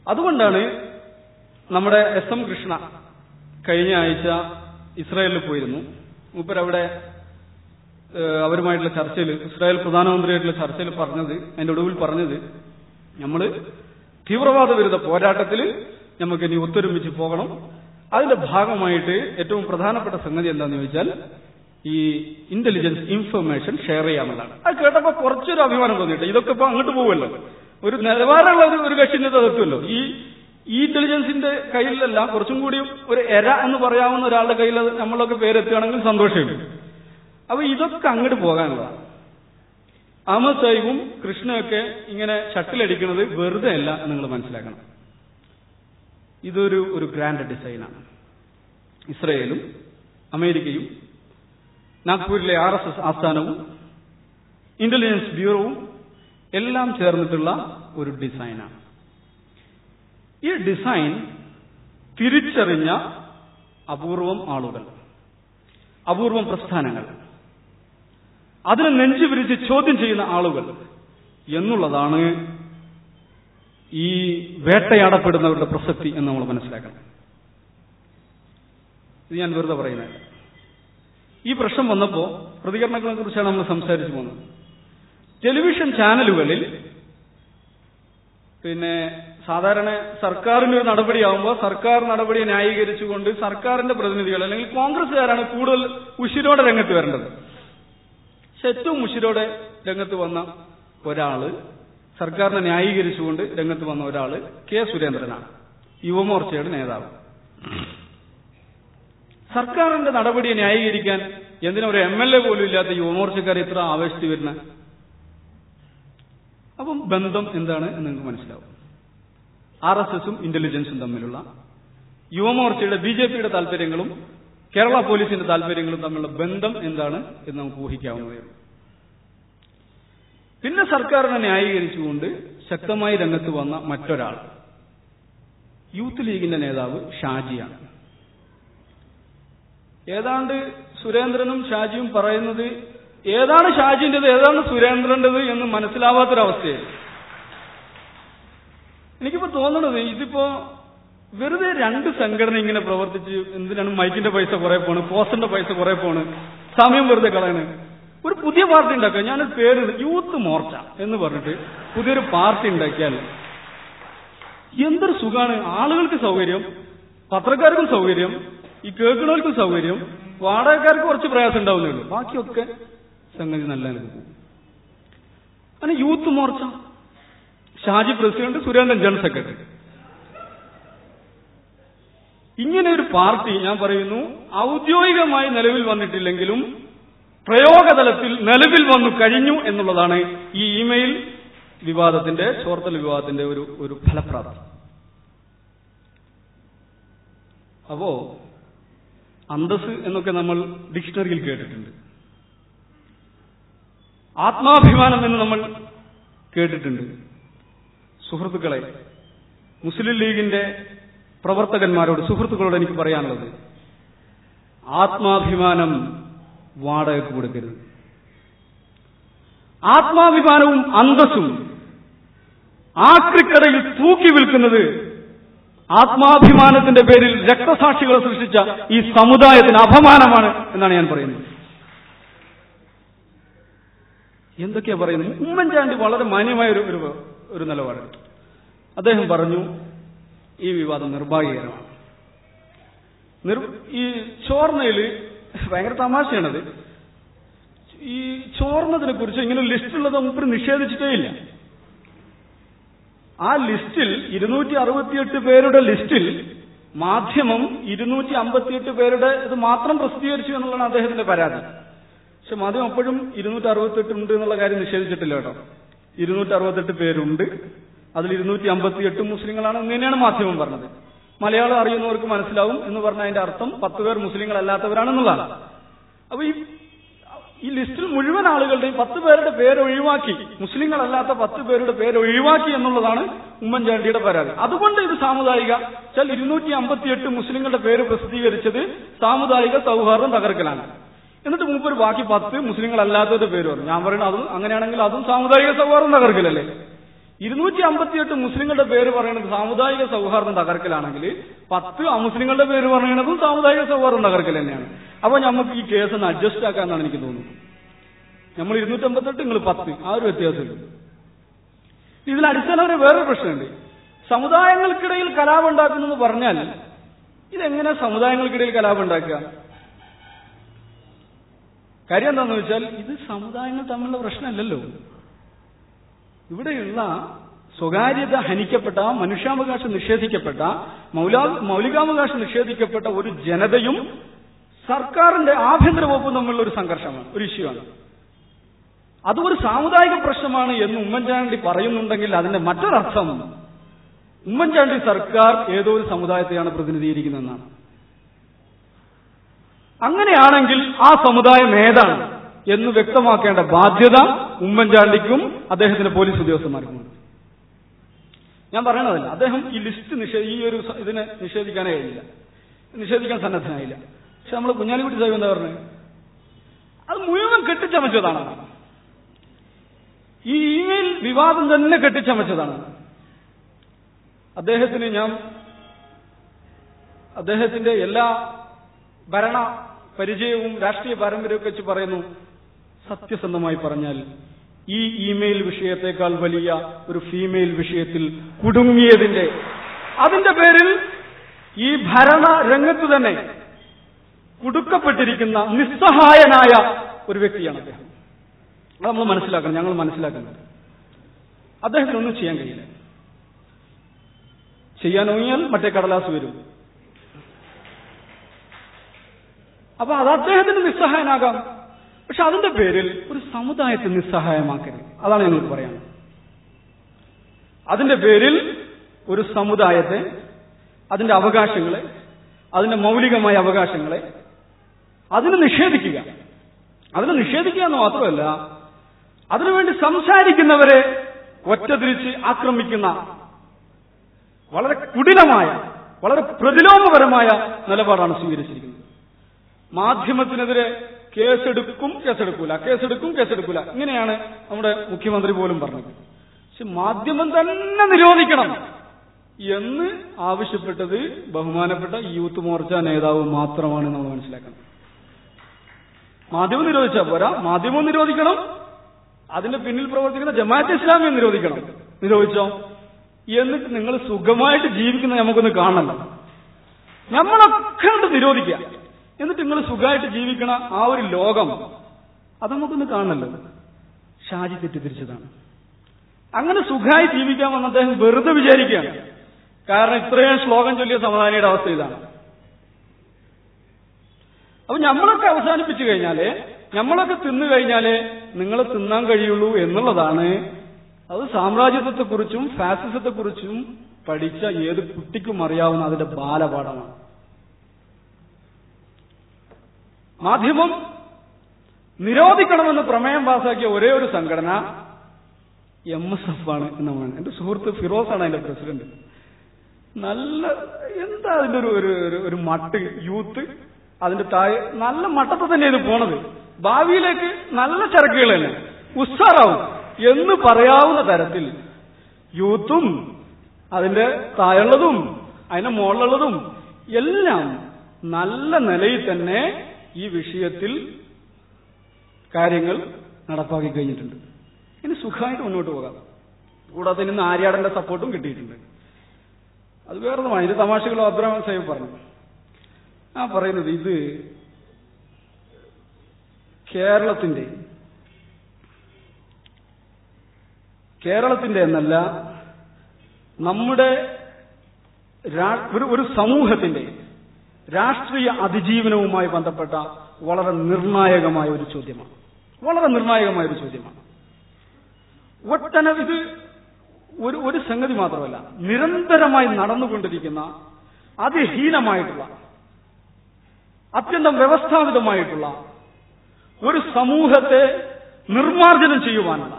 അതുകൊണ്ടാണ് നമ്മുടെ എസ് എം കൃഷ്ണ കഴിഞ്ഞ ആഴ്ച ഇസ്രായേലിൽ പോയിരുന്നു. മൂപ്പരവിടെ അവരുമായിട്ടുള്ള ചർച്ചയിൽ ഇസ്രായേൽ പ്രധാനമന്ത്രിയായിട്ടുള്ള ചർച്ചയിൽ പറഞ്ഞത് അതിന്റെ ഒടുവിൽ പറഞ്ഞത് നമ്മൾ തീവ്രവാദ വിരുദ്ധ പോരാട്ടത്തിൽ നമുക്ക് ഇനി ഒത്തൊരുമിച്ച് പോകണം. അതിന്റെ ഭാഗമായിട്ട് ഏറ്റവും പ്രധാനപ്പെട്ട സംഗതി എന്താണെന്ന് ചോദിച്ചാൽ ഈ ഇന്റലിജൻസ് ഇൻഫർമേഷൻ ഷെയർ ചെയ്യാമെന്നാണ്. അത് കേട്ടപ്പോ കുറച്ചൊരു അഭിമാനം തോന്നിയിട്ട് ഇതൊക്കെ ഇപ്പൊ അങ്ങോട്ട് പോവുമല്ലോ. ഒരു നിലവാരമുള്ള ഒരു ഒരു കക്ഷിന്റെ തകർത്തുമല്ലോ ഈ ഈ ഇന്റലിജൻസിന്റെ കയ്യിലല്ല കുറച്ചും കൂടി ഒരു എര എന്ന് പറയാവുന്ന ഒരാളുടെ കയ്യിൽ നമ്മളൊക്കെ പേരെത്തുകയാണെങ്കിൽ സന്തോഷമില്ല അപ്പൊ ഇതൊക്കെ അങ്ങോട്ട് പോകാനുള്ളതാണ്. സാഹിബും കൃഷ്ണയൊക്കെ ഇങ്ങനെ ഷട്ടിലടിക്കുന്നത് വെറുതെ അല്ല നിങ്ങൾ മനസ്സിലാക്കണം. ഇതൊരു ഒരു ഗ്രാൻഡ് ഡിസൈനാണ് ഇസ്രയേലും അമേരിക്കയും നാഗ്പൂരിലെ ആർ എസ് എസ് ആസ്ഥാനവും ഇന്റലിജൻസ് ബ്യൂറോവും എല്ലാം ചേർന്നിട്ടുള്ള ഒരു ഡിസൈനാണ്. ഈ ഡിസൈൻ തിരിച്ചറിഞ്ഞ അപൂർവം ആളുകൾ അപൂർവം പ്രസ്ഥാനങ്ങൾ അതിനെ നെഞ്ചു വിരിച്ച് ചോദ്യം ചെയ്യുന്ന ആളുകൾ എന്നുള്ളതാണ് ഈ വേട്ടയാടപ്പെടുന്നവരുടെ പ്രസക്തി എന്ന് നമ്മൾ മനസ്സിലാക്കണം. ഇത് ഞാൻ വെറുതെ പറയുന്നതല്ല ഈ പ്രശ്നം വന്നപ്പോ പ്രതികരണങ്ങളെ കുറിച്ചാണ് നമ്മൾ സംസാരിച്ചു പോകുന്നത്. ടെലിവിഷൻ ചാനലുകളിൽ പിന്നെ സാധാരണ സർക്കാരിന്റെ ഒരു നടപടിയാവുമ്പോൾ സർക്കാർ നടപടിയെ ന്യായീകരിച്ചുകൊണ്ട് സർക്കാരിന്റെ പ്രതിനിധികൾ അല്ലെങ്കിൽ കോൺഗ്രസ്സുകാരാണ് കൂടുതൽ ഉശിരോടെ രംഗത്ത് വരേണ്ടത്. പക്ഷെ ഏറ്റവും ഉശിരോടെ രംഗത്ത് വന്ന ഒരാൾ സർക്കാരിനെ ന്യായീകരിച്ചുകൊണ്ട് രംഗത്ത് വന്ന ഒരാൾ കെ സുരേന്ദ്രനാണ്. യുവമോർച്ചയുടെ നേതാവ്. സർക്കാരിന്റെ നടപടിയെ ന്യായീകരിക്കാൻ എന്തിനാ ഒരു എം എൽ എ പോലും ഇല്ലാത്ത യുവമോർച്ചക്കാർ ഇത്ര ആവേശത്തിൽ വരുന്ന? അപ്പം ബന്ധം എന്താണ് എന്ന് നിങ്ങൾക്ക് മനസ്സിലാവും. ആർ എസ് എസും ഇന്റലിജൻസും തമ്മിലുള്ള യുവമോർച്ചയുടെ ബി ജെ പിയുടെ താല്പര്യങ്ങളും കേരള പോലീസിന്റെ താല്പര്യങ്ങളും തമ്മിലുള്ള ബന്ധം എന്താണ് എന്ന് നമുക്ക് ഊഹിക്കാവുന്നതേ പിന്നെ സർക്കാരിനെ ന്യായീകരിച്ചുകൊണ്ട് ശക്തമായി രംഗത്ത് വന്ന മറ്റൊരാൾ. യൂത്ത് ലീഗിന്റെ നേതാവ് ഷാജിയാണ്. ഏതാണ്ട് സുരേന്ദ്രനും ഷാജിയും പറയുന്നത് ഏതാണ് ഷാജിന്റേത് ഏതാണ് സുരേന്ദ്രന്റേത് എന്ന് മനസ്സിലാവാത്തൊരവസ്ഥയാണ് എനിക്കിപ്പോ തോന്നണത് ഇതിപ്പോ വെറുതെ രണ്ട് സംഘടന ഇങ്ങനെ പ്രവർത്തിച്ച് എന്തിനാണ് മൈക്കിന്റെ പൈസ കുറെ പോണ് പോസ്റ്ററിന്റെ പൈസ കുറെ പോണ് സമയം വെറുതെ കളയണ്. ഒരു പുതിയ പാർട്ടി ഉണ്ടാക്കുക. ഞാനൊരു പേര് യൂത്ത് മോർച്ച എന്ന് പറഞ്ഞിട്ട് പുതിയൊരു പാർട്ടി ഉണ്ടാക്കിയാൽ എന്തൊരു സുഖമാണ് ആളുകൾക്ക് സൗകര്യം പത്രക്കാർക്കും സൗകര്യം ഈ കേൾക്കുന്നവർക്ക് സൗകര്യം വാടകക്കാർക്ക് കുറച്ച് പ്രയാസം ഉണ്ടാവുന്നുള്ളൂ ബാക്കിയൊക്കെ സംഗതി നല്ല അങ്ങനെ youth Morcha. Shaji president Surendran general secretary. ഇങ്ങനെ ഒരു പാർട്ടി ഞാൻ പറയുന്നു ഔദ്യോഗികമായി നിലവിൽ വന്നിട്ടില്ലെങ്കിലും പ്രയോഗതലത്തിൽ നിലവിൽ വന്നു കഴിഞ്ഞു എന്നുള്ളതാണ് ഈ ഇമെയിൽ വിവാദത്തിന്റെ ചോർത്തൽ വിവാദത്തിന്റെ ഒരു ഒരു ഫലപ്രാപ്തി. അപ്പോ അന്തസ് എന്നൊക്കെ നമ്മൾ ഡിക്ഷണറിയിൽ കേട്ടിട്ടുണ്ട്. ആത്മാഭിമാനം എന്ന് നമ്മൾ കേട്ടിട്ടുണ്ട്. സുഹൃത്തുക്കളെ മുസ്ലിം ലീഗിന്റെ പ്രവർത്തകന്മാരോട് സുഹൃത്തുക്കളോട് എനിക്ക് പറയാനുള്ളത് ആത്മാഭിമാനം വാടകയ്ക്ക് കൊടുക്കരുത്. ആത്മാഭിമാനവും അന്തസ്സും ആക്രിക്കടയിൽ തൂക്കി വിൽക്കുന്നത് ആത്മാഭിമാനത്തിന്റെ പേരിൽ രക്തസാക്ഷികളെ സൃഷ്ടിച്ച ഈ സമുദായത്തിന് അപമാനമാണ് എന്നാണ് ഞാൻ പറയുന്നത്. എന്തൊക്കെയാ പറയുന്നത്? ഉമ്മൻചാണ്ടി വളരെ മാന്യമായ ഒരു ഒരു നിലപാട്. അദ്ദേഹം പറഞ്ഞു ഈ വിവാദം നിർഭാഗ്യകരമാണ്. നിർ ഈ ചോർന്നയിൽ ഭയങ്കര തമാശയാണത്. ഈ ചോർന്നതിനെ കുറിച്ച് ഇങ്ങനെ ലിസ്റ്റുള്ളത് ഒപ്പം നിഷേധിച്ചിട്ടേ ഇല്ല. ആ ലിസ്റ്റിൽ ഇരുന്നൂറ്റി അറുപത്തിയെട്ട് പേരുടെ ലിസ്റ്റിൽ മാധ്യമം ഇരുന്നൂറ്റി അമ്പത്തിയെട്ട് പേരുടെ ഇത് മാത്രം പ്രസിദ്ധീകരിച്ചു എന്നുള്ളതാണ് അദ്ദേഹത്തിന്റെ പരാതി. പക്ഷെ മാധ്യമം അപ്പോഴും ഇരുന്നൂറ്റി അറുപത്തെട്ട് ഉണ്ട് എന്നുള്ള കാര്യം നിഷേധിച്ചിട്ടില്ല കേട്ടോ. ഇരുന്നൂറ്റി അറുപത്തെട്ട് പേരുണ്ട്. അതിൽ ഇരുന്നൂറ്റി അമ്പത്തിയെട്ട് മുസ്ലിങ്ങളാണ് ഇങ്ങനെയാണ് മാധ്യമം പറഞ്ഞത്. മലയാളം അറിയുന്നവർക്ക് മനസ്സിലാവും എന്ന് പറഞ്ഞ അതിന്റെ അർത്ഥം പത്ത് പേർ മുസ്ലിങ്ങളല്ലാത്തവരാണെന്നുള്ളതാണ്. അപ്പൊ ഈ ഈ ലിസ്റ്റിൽ മുഴുവൻ ആളുകളുടെയും പത്ത് പേരുടെ പേര് ഒഴിവാക്കി. മുസ്ലിങ്ങളല്ലാത്ത പത്ത് പേരുടെ പേര് ഒഴിവാക്കി എന്നുള്ളതാണ് ഉമ്മൻചാണ്ടിയുടെ പരാതി. അതുകൊണ്ട് ഇത് സാമുദായിക വെച്ചാൽ ഇരുന്നൂറ്റി അമ്പത്തിയെട്ട് മുസ്ലിങ്ങളുടെ പേര് പ്രസിദ്ധീകരിച്ചത് സാമുദായിക സൗഹാർദ്ദം തകർക്കലാണ്. എന്നിട്ട് മൂപ്പർ ബാക്കി പത്ത് മുസ്ലിങ്ങളല്ലാത്തവരുടെ പേര് പറഞ്ഞു ഞാൻ പറയുന്നത് അതും അങ്ങനെയാണെങ്കിൽ അതും സാമുദായിക സൗഹാർദ്ദം തകർക്കലല്ലേ? ഇരുന്നൂറ്റി അമ്പത്തിയെട്ട് മുസ്ലിങ്ങളുടെ പേര് പറയുന്നത് സാമുദായിക സൗഹാർദ്ദം തകർക്കലാണെങ്കിൽ പത്ത് അമുസ്ലിങ്ങളുടെ പേര് പറയുന്നതും സാമുദായിക സൗഹാർദ്ദം തകർക്കൽ തന്നെയാണ്. അപ്പൊ നമുക്ക് ഈ കേസ് ഒന്ന് അഡ്ജസ്റ്റ് ആക്കാന്നാണ് എനിക്ക് തോന്നുന്നത്. നമ്മൾ ഇരുന്നൂറ്റമ്പത്തെട്ട് നിങ്ങൾ പത്ത്. ആ ഒരു വ്യത്യാസമുള്ളൂ ഇതിൽ അടിസ്ഥാനപരം വേറൊരു പ്രശ്നമുണ്ട്. സമുദായങ്ങൾക്കിടയിൽ കലാപം ഉണ്ടാക്കുന്നു പറഞ്ഞാൽ ഇതെങ്ങനെ സമുദായങ്ങൾക്കിടയിൽ കലാപം ഉണ്ടാക്കുക? കാര്യം എന്താന്ന് വെച്ചാൽ ഇത് സമുദായങ്ങൾ തമ്മിലുള്ള പ്രശ്നമല്ലല്ലോ. ഇവിടെയുള്ള സ്വകാര്യത ഹനിക്കപ്പെട്ട മനുഷ്യാവകാശം നിഷേധിക്കപ്പെട്ട മൗലാ മൗലികാവകാശം നിഷേധിക്കപ്പെട്ട ഒരു ജനതയും സർക്കാരിന്റെ ആഭ്യന്തര വകുപ്പും തമ്മിലുള്ള ഒരു സംഘർഷമാണ് ഒരു ഇഷ്യൂ ആണ്. അതും ഒരു സാമുദായിക പ്രശ്നമാണ് എന്ന് ഉമ്മൻചാണ്ടി പറയുന്നുണ്ടെങ്കിൽ അതിന്റെ മറ്റൊരർത്ഥം ഉമ്മൻചാണ്ടി സർക്കാർ ഏതോ ഒരു സമുദായത്തെയാണ് പ്രതിനിധീകരിക്കുന്നതെന്നാണ്. അങ്ങനെയാണെങ്കിൽ ആ സമുദായം ഏതാണ് എന്ന് വ്യക്തമാക്കേണ്ട ബാധ്യത ഉമ്മൻചാണ്ടിക്കും അദ്ദേഹത്തിന്റെ പോലീസ് ഉദ്യോഗസ്ഥന്മാർക്കും ഞാൻ പറയണതല്ല അദ്ദേഹം ഈ ലിസ്റ്റ് ഈ ഒരു ഇതിനെ നിഷേധിക്കാനേ കഴിയില്ല. നിഷേധിക്കാൻ സന്നദ്ധനായില്ല. പക്ഷെ നമ്മൾ കുഞ്ഞാലിക്കുട്ടി സാഹിബ് എന്താ പറഞ്ഞത് അത് മുഴുവൻ കെട്ടിച്ചമച്ചതാണ്. ഈ ഇമെയിൽ വിവാദം തന്നെ കെട്ടിച്ചമച്ചതാണ്. അദ്ദേഹത്തിന് ഞാൻ അദ്ദേഹത്തിന്റെ എല്ലാ ഭരണ പരിചയവും രാഷ്ട്രീയ പാരമ്പര്യമൊക്കെ വെച്ച് പറയുന്നു. സത്യസന്ധമായി പറഞ്ഞാൽ ഈ ഇമെയിൽ വിഷയത്തെക്കാൾ വലിയ ഒരു ഫീമെയിൽ വിഷയത്തിൽ കുടുങ്ങിയതിന്റെ അതിന്റെ പേരിൽ ഈ ഭരണ രംഗത്ത് തന്നെ കുടുക്കപ്പെട്ടിരിക്കുന്ന നിസ്സഹായനായ ഒരു വ്യക്തിയാണ് അദ്ദേഹം. അത് നമ്മൾ മനസ്സിലാക്കണം ഞങ്ങൾ മനസ്സിലാക്കുന്നത്. അദ്ദേഹത്തിനൊന്നും ചെയ്യാൻ കഴിയില്ല. ചെയ്യാൻ ഒങ്ങിയാൽ മറ്റേ കടലാസ് വരും. അപ്പൊ അത് അദ്ദേഹത്തിന് നിസ്സഹായനാകാം. പക്ഷെ അതിന്റെ പേരിൽ ഒരു സമുദായത്തെ നിസ്സഹായമാക്കരുത്. അതാണ് ഞങ്ങൾക്ക് പറയാൻ അതിന്റെ പേരിൽ ഒരു സമുദായത്തെ അതിന്റെ അവകാശങ്ങളെ അതിന്റെ മൗലികമായ അവകാശങ്ങളെ അതിന് നിഷേധിക്കുക. അതിനെ നിഷേധിക്കുക എന്ന് മാത്രമല്ല അതിനുവേണ്ടി സംസാരിക്കുന്നവരെ ഒറ്റതിരിച്ച് ആക്രമിക്കുന്ന വളരെ കുടിലമായ വളരെ പ്രതിലോമപരമായ നിലപാടാണ് സ്വീകരിച്ചിരിക്കുന്നത്. മാധ്യമത്തിനെതിരെ കേസെടുക്കും കേസെടുക്കൂല. കേസെടുക്കും കേസെടുക്കൂല. ഇങ്ങനെയാണ് നമ്മുടെ മുഖ്യമന്ത്രി പോലും പറഞ്ഞത്. പക്ഷെ മാധ്യമം തന്നെ നിരോധിക്കണം എന്ന് ആവശ്യപ്പെട്ടത് ബഹുമാനപ്പെട്ട യൂത്ത് മോർച്ച നേതാവ് മാത്രമാണ് നമ്മൾ മനസ്സിലാക്കണം. മാധ്യമം നിരോധിച്ചാൽ പോരാ. മാധ്യമം നിരോധിക്കണം. അതിന്റെ പിന്നിൽ പ്രവർത്തിക്കുന്ന ജമാഅത്ത് ഇസ്ലാമിയെ നിരോധിക്കണം. നിരോധിച്ചോ? എന്നിട്ട് നിങ്ങൾ സുഖമായിട്ട് ജീവിക്കുന്ന നമുക്കൊന്ന് കാണണം. നമ്മളൊക്കെ നിരോധിക്കുക. എന്നിട്ട് നിങ്ങൾ സുഖമായിട്ട് ജീവിക്കണ ആ ഒരു ലോകം അത് നമുക്കൊന്ന് കാണണല്ലോ. ഷാജി തെറ്റിദ്ധരിച്ചതാണ്. അങ്ങനെ സുഖമായി ജീവിക്കാമെന്ന് അദ്ദേഹം വെറുതെ വിചാരിക്കുകയാണ്. കാരണം ഇത്രയും ശ്ലോകം ചൊല്ലിയ സമാധാനിയുടെ അവസ്ഥ ഇതാണ്. അപ്പൊ നമ്മളൊക്കെ അവസാനിപ്പിച്ചു കഴിഞ്ഞാൽ നമ്മളൊക്കെ തിന്നു കഴിഞ്ഞാൽ നിങ്ങൾ തിന്നാൻ കഴിയുള്ളൂ എന്നുള്ളതാണ്. അത് സാമ്രാജ്യത്വത്തെക്കുറിച്ചും ഫാസിസത്തെക്കുറിച്ചും പഠിച്ച ഏത് കുട്ടിക്കും അറിയാവുന്ന അതിന്റെ ബാലപാഠമാണ്. മാധ്യമം നിരോധിക്കണമെന്ന് പ്രമേയം പാസാക്കിയ ഒരേ ഒരു സംഘടന എം എസ് എഫ് ആണ് എന്നാണ് എന്റെ സുഹൃത്ത് ഫിറോസ് ആണ് അതിന്റെ പ്രസിഡന്റ്. നല്ല എന്താ അതിന്റെ ഒരു- ഒരു മട്ട് യൂത്ത് അതിന്റെ താഴെ നല്ല മട്ടത്തെ തന്നെ പോണത്. ഭാവിയിലേക്ക് നല്ല ചരക്കുകൾ തന്നെ ഉസ്സാറാവും എന്ന് പറയാവുന്ന തരത്തിൽ യൂത്തും അതിന്റെ താഴെയുള്ളതും അതിന്റെ മുകളിലുള്ളതും എല്ലാം നല്ല നിലയിൽ തന്നെ ഈ വിഷയത്തിൽ കാര്യങ്ങൾ നടപ്പാക്കി കഴിഞ്ഞിട്ടുണ്ട്. ഇനി സുഖമായിട്ട് മുന്നോട്ട് പോകാം. കൂടാതെ ഇന്ന് ആര്യാടന്റെ സപ്പോർട്ടും കിട്ടിയിട്ടുണ്ട്. അത് വേറൊന്നുമാണ് ഇത് തമാശകളോ അബ്രഹാം സാഹിബ് പറഞ്ഞു. ആ പറയുന്നത് ഇത് കേരളത്തിന്റെ കേരളത്തിന്റെ എന്നല്ല നമ്മുടെ ഒരു ഒരു സമൂഹത്തിന്റെ രാഷ്ട്രീയ അതിജീവനവുമായി ബന്ധപ്പെട്ട വളരെ നിർണായകമായ ഒരു ചോദ്യമാണ്. വളരെ നിർണായകമായ ഒരു ചോദ്യമാണ്. ഒട്ടനവധി ഇത് ഒരു ഒരു സംഗതി മാത്രമല്ല നിരന്തരമായി നടന്നുകൊണ്ടിരിക്കുന്ന അതിഹീനമായിട്ടുള്ള അത്യന്തം വ്യവസ്ഥാപിതമായിട്ടുള്ള ഒരു സമൂഹത്തെ നിർമാർജനം ചെയ്യുവാനുള്ള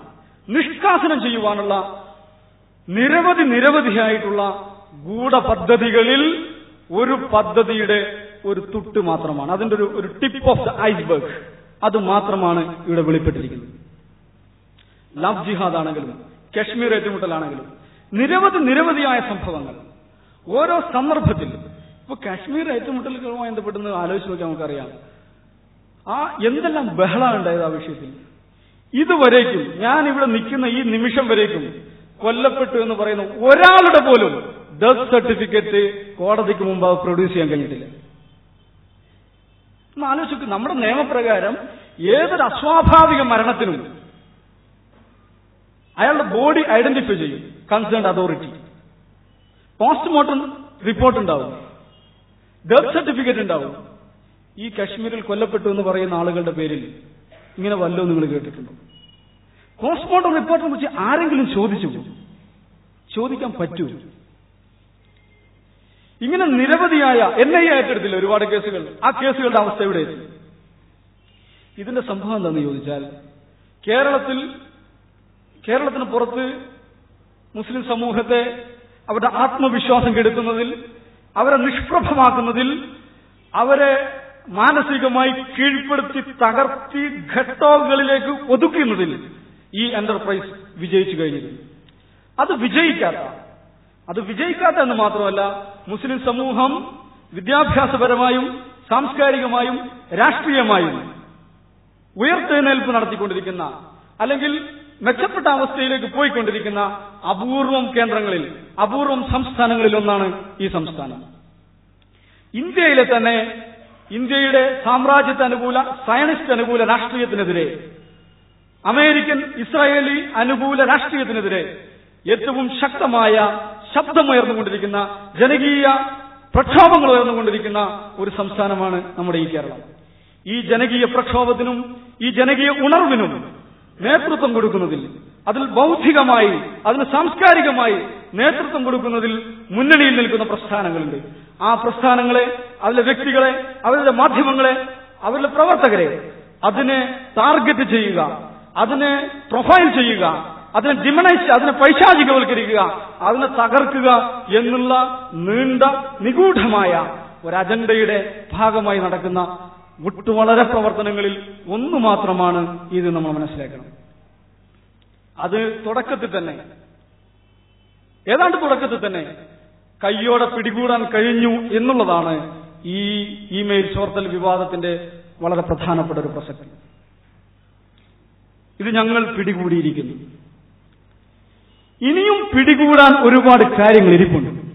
നിഷ്കാസനം ചെയ്യുവാനുള്ള നിരവധി നിരവധിയായിട്ടുള്ള ഗൂഢപദ്ധതികളിൽ ഒരു പദ്ധതിയുടെ ഒരു തുട്ട് മാത്രമാണ്. അതിന്റെ ഒരു ഒരു ടിപ്പ് ഓഫ് ദ ഐസ്ബർഗ്. അത് മാത്രമാണ് ഇവിടെ വെളിപ്പെട്ടിരിക്കുന്നത്. ലവ് ജിഹാദ് ആണെങ്കിലും കശ്മീർ ഏറ്റുമുട്ടലാണെങ്കിലും നിരവധി നിരവധിയായ സംഭവങ്ങൾ. ഓരോ സന്ദർഭത്തിൽ ഇപ്പൊ കാശ്മീർ ഏറ്റുമുട്ടലുകളുമായി ബന്ധപ്പെട്ടെന്ന് ആലോചിച്ച് നോക്കിയാൽ നമുക്കറിയാം. ആ എന്തെല്ലാം ബഹളം ഉണ്ടായത് ആ വിഷയത്തിൽ? ഇതുവരേക്കും ഞാൻ ഇവിടെ നിൽക്കുന്ന ഈ നിമിഷം വരേക്കും കൊല്ലപ്പെട്ടു എന്ന് പറയുന്ന ഒരാളുടെ പോലും ഡെത്ത് സർട്ടിഫിക്കറ്റ് കോടതിക്ക് മുമ്പ് പ്രൊഡ്യൂസ് ചെയ്യാൻ കഴിഞ്ഞിട്ടില്ല. ഒന്ന് നമ്മുടെ നിയമപ്രകാരം ഏതൊരു അസ്വാഭാവിക മരണത്തിനും അയാളുടെ ബോഡി ഐഡന്റിഫൈ ചെയ്യും കൺസേൺ അതോറിറ്റി. പോസ്റ്റ്മോർട്ടം റിപ്പോർട്ട് ഉണ്ടാവും ഡെത്ത് സർട്ടിഫിക്കറ്റ് ഉണ്ടാവും. ഈ കശ്മീരിൽ കൊല്ലപ്പെട്ടു എന്ന് പറയുന്ന ആളുകളുടെ പേരിൽ ഇങ്ങനെ വല്ലോ നിങ്ങൾ കേട്ടിട്ടുണ്ടോ? പോസ്റ്റ്മോർട്ടം റിപ്പോർട്ടിനെ കുറിച്ച് ആരെങ്കിലും ചോദിച്ചു ചോദിക്കാൻ പറ്റൂ. ഇങ്ങനെ നിരവധിയായ എൻ ഐ ഏറ്റെടുത്തില്ല ഒരുപാട് കേസുകൾ? ആ കേസുകളുടെ അവസ്ഥ എവിടെ ഇതിന്റെ സംഭവം എന്താണെന്ന് ചോദിച്ചാൽ കേരളത്തിൽ കേരളത്തിന് പുറത്ത് മുസ്ലിം സമൂഹത്തെ അവരുടെ ആത്മവിശ്വാസം കെടുത്തുന്നതിൽ അവരെ നിഷ്പ്രഭമാക്കുന്നതിൽ അവരെ മാനസികമായി കീഴ്പ്പെടുത്തി തകർത്തി ഘട്ടോകളിലേക്ക് ഒതുക്കുന്നതിൽ ഈ എന്റർപ്രൈസ് വിജയിച്ചു കഴിഞ്ഞിരുന്നു. അത് വിജയിക്കാത്ത അത് വിജയിക്കാത്ത എന്ന് മാത്രമല്ല മുസ്ലിം സമൂഹം വിദ്യാഭ്യാസപരമായും സാംസ്കാരികമായും രാഷ്ട്രീയമായും ഉയർത്തെഴുന്നേൽപ്പ് നടത്തിക്കൊണ്ടിരിക്കുന്ന അല്ലെങ്കിൽ മെച്ചപ്പെട്ട അവസ്ഥയിലേക്ക് പോയിക്കൊണ്ടിരിക്കുന്ന അപൂർവം കേന്ദ്രങ്ങളിൽ അപൂർവം സംസ്ഥാനങ്ങളിൽ ഒന്നാണ് ഈ സംസ്ഥാനം. ഇന്ത്യയിലെ തന്നെ ഇന്ത്യയുടെ സാമ്രാജ്യത്തെ അനുകൂല സയനിസ്റ്റ് അനുകൂല രാഷ്ട്രീയത്തിനെതിരെ അമേരിക്കൻ ഇസ്രായേലി അനുകൂല രാഷ്ട്രീയത്തിനെതിരെ ഏറ്റവും ശക്തമായ ശബ്ദമുയർന്നുകൊണ്ടിരിക്കുന്ന ജനകീയ പ്രക്ഷോഭങ്ങൾ ഉയർന്നുകൊണ്ടിരിക്കുന്ന ഒരു സംസ്ഥാനമാണ് നമ്മുടെ ഈ കേരളം. ഈ ജനകീയ പ്രക്ഷോഭത്തിനും ഈ ജനകീയ ഉണർവിനും നേതൃത്വം കൊടുക്കുന്നതിൽ അതിൽ ബൗദ്ധികമായി അതിന് സാംസ്കാരികമായി നേതൃത്വം കൊടുക്കുന്നതിൽ മുന്നണിയിൽ നിൽക്കുന്ന പ്രസ്ഥാനങ്ങളുണ്ട്. ആ പ്രസ്ഥാനങ്ങളെ അതിലെ വ്യക്തികളെ അവരുടെ മാധ്യമങ്ങളെ അവരുടെ പ്രവർത്തകരെ അതിനെ ടാർഗറ്റ് ചെയ്യുക അതിനെ പ്രൊഫൈൽ ചെയ്യുക അതിനെ ഡിമണൈസ് അതിനെ പൈശാചികവൽക്കരിക്കുക അതിനെ തകർക്കുക എന്നുള്ള നീണ്ട നിഗൂഢമായ ഒരു അജണ്ടയുടെ ഭാഗമായി നടക്കുന്ന ഒട്ടു വളരെ പ്രവർത്തനങ്ങളിൽ ഒന്ന് മാത്രമാണ് ഇത് നമ്മൾ മനസ്സിലാക്കണം. അത് തുടക്കത്തിൽ തന്നെ. ഏതാണ്ട് തുടക്കത്തിൽ തന്നെ കയ്യോടെ പിടികൂടാൻ കഴിഞ്ഞു എന്നുള്ളതാണ് ഈ ഇമെയിൽ ചോർത്തൽ വിവാദത്തിന്റെ വളരെ പ്രധാനപ്പെട്ട ഒരു പ്രസക്തി. ഇത് ഞങ്ങൾ പിടികൂടിയിരിക്കുന്നു. ഇനിയും പിടികൂടാൻ ഒരുപാട് കാര്യങ്ങൾ ഇരിപ്പുണ്ട്.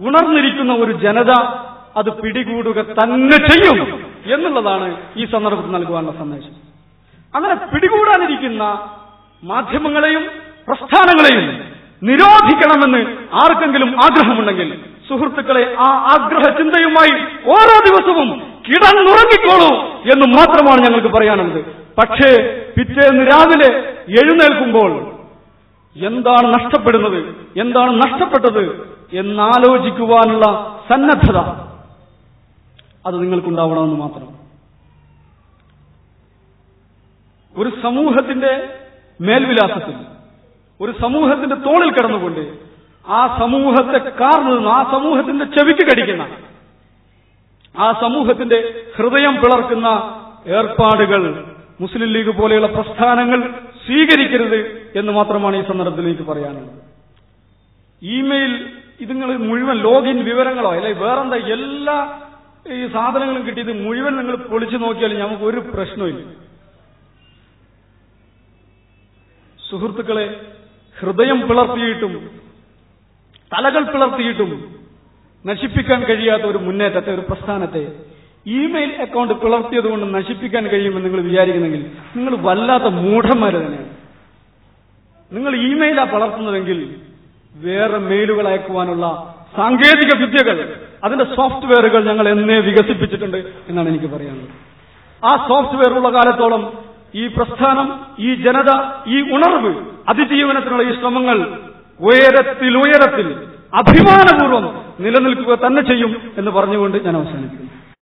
ഉണർന്നിരിക്കുന്ന ഒരു ജനത അത് പിടികൂടുക തന്നെ ചെയ്യും എന്നുള്ളതാണ് ഈ സന്ദർഭത്തിൽ നൽകുവാനുള്ള സന്ദേശം. അങ്ങനെ പിടികൂടാനിരിക്കുന്ന മാധ്യമങ്ങളെയും പ്രസ്ഥാനങ്ങളെയും നിരോധിക്കണമെന്ന് ആർക്കെങ്കിലും ആഗ്രഹമുണ്ടെങ്കിൽ സുഹൃത്തുക്കളെ ആ ആഗ്രഹ ചിന്തയുമായി ഓരോ ദിവസവും കിടന്നുറങ്ങിക്കോളൂ എന്ന് മാത്രമാണ് ഞങ്ങൾക്ക് പറയാനുള്ളത്. പക്ഷേ പിറ്റേന്ന് രാവിലെ എഴുന്നേൽക്കുമ്പോൾ എന്താണ് നഷ്ടപ്പെടുന്നത് എന്താണ് നഷ്ടപ്പെട്ടത് എന്നാലോചിക്കുവാനുള്ള സന്നദ്ധത അത് നിങ്ങൾക്കുണ്ടാവണമെന്ന് മാത്രം. ഒരു സമൂഹത്തിന്റെ മേൽവിലാസത്തിൽ ഒരു സമൂഹത്തിന്റെ തോളിൽ കിടന്നുകൊണ്ട് ആ സമൂഹത്തെ കാർന്നു ആ സമൂഹത്തിന്റെ ചെവിക്ക് കടിക്കുന്ന ആ സമൂഹത്തിന്റെ ഹൃദയം പിളർക്കുന്ന ഏർപ്പാടുകൾ മുസ്ലിം ലീഗ് പോലെയുള്ള പ്രസ്ഥാനങ്ങൾ സ്വീകരിക്കരുത് എന്ന് മാത്രമാണ് ഈ സന്ദർഭത്തിൽ എനിക്ക് പറയാനുള്ളത്. ഇമെയിൽ ഇതുങ്ങൾ മുഴുവൻ ലോഗിൻ വിവരങ്ങളോ അല്ലെ വേറെന്താ എല്ലാ ഈ സാധനങ്ങളും കിട്ടിയത് മുഴുവൻ നിങ്ങൾ പൊളിച്ചു നോക്കിയാലും നമുക്ക് ഒരു പ്രശ്നമില്ല സുഹൃത്തുക്കളെ ഹൃദയം പിളർത്തിയിട്ടും തലകൾ പിളർത്തിയിട്ടും നശിപ്പിക്കാൻ കഴിയാത്ത ഒരു മുന്നേറ്റത്തെ ഒരു പ്രസ്ഥാനത്തെ ഇമെയിൽ അക്കൗണ്ട് പിളർത്തിയത് കൊണ്ട് നശിപ്പിക്കാൻ കഴിയുമെന്ന് നിങ്ങൾ വിചാരിക്കുന്നെങ്കിൽ നിങ്ങൾ വല്ലാത്ത മൂഢന്മാർ തന്നെയാണ്. നിങ്ങൾ ഇമെയിലാ പളർത്തുന്നതെങ്കിൽ വേറെ മെയിലുകൾ അയക്കുവാനുള്ള സാങ്കേതിക വിദ്യകൾ അതിന്റെ സോഫ്റ്റ്വെയറുകൾ ഞങ്ങൾ എന്നെ വികസിപ്പിച്ചിട്ടുണ്ട് എന്നാണ് എനിക്ക് പറയാനുള്ളത്. ആ സോഫ്റ്റ്വെയർ ഉള്ള കാലത്തോളം ഈ പ്രസ്ഥാനം ഈ ജനത ഈ ഉണർവ് അതിജീവനത്തിനുള്ള ഈ ശ്രമങ്ങൾ ഉയരത്തിൽ അഭിമാനപൂർവം നിലനിൽക്കുക തന്നെ ചെയ്യും എന്ന് പറഞ്ഞുകൊണ്ട് ഞാൻ അവസാനിപ്പിക്കുന്നു.